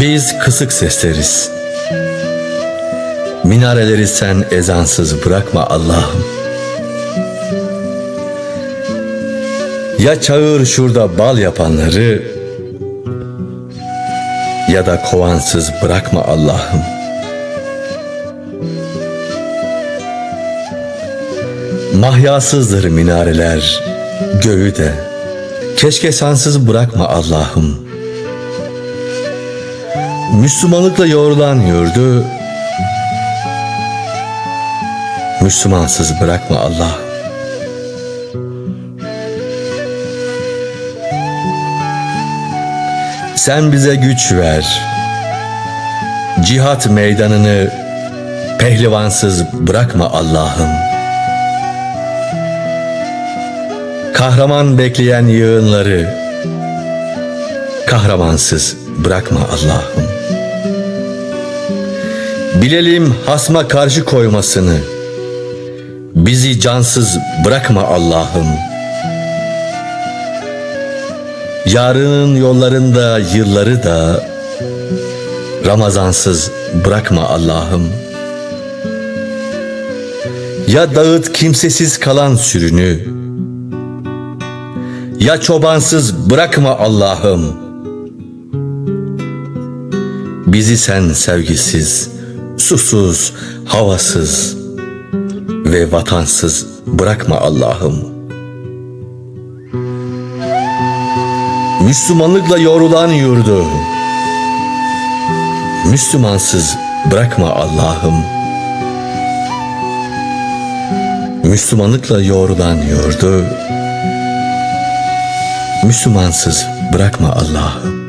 Biz kısık sesleriz. Minareleri sen ezansız bırakma Allah'ım. Ya çağır şurada bal yapanları ya da kovansız bırakma Allah'ım. Mahyasızdır minareler, göğü de. Keşke sansız bırakma Allah'ım. Müslümanlıkla yoğrulan yurdu, Müslümansız bırakma Allah. Sen bize güç ver. Cihat meydanını pehlivansız bırakma Allah'ım. Kahraman bekleyen yığınları kahramansız bırakma Allah'ım. Bilelim hasma karşı koymasını. Bizi cansız bırakma Allah'ım. Yarının yollarında yılları da Ramazansız bırakma Allah'ım. Ya dağıt kimsesiz kalan sürünü. Ya çobansız bırakma Allah'ım. Bizi sen sevgisiz, susuz, havasız ve vatansız bırakma Allah'ım. Müslümanlıkla yorulan yurdu Müslümansız bırakma Allah'ım. Müslümanlıkla yorulan yurdu Müslümansız bırakma Allah'ım.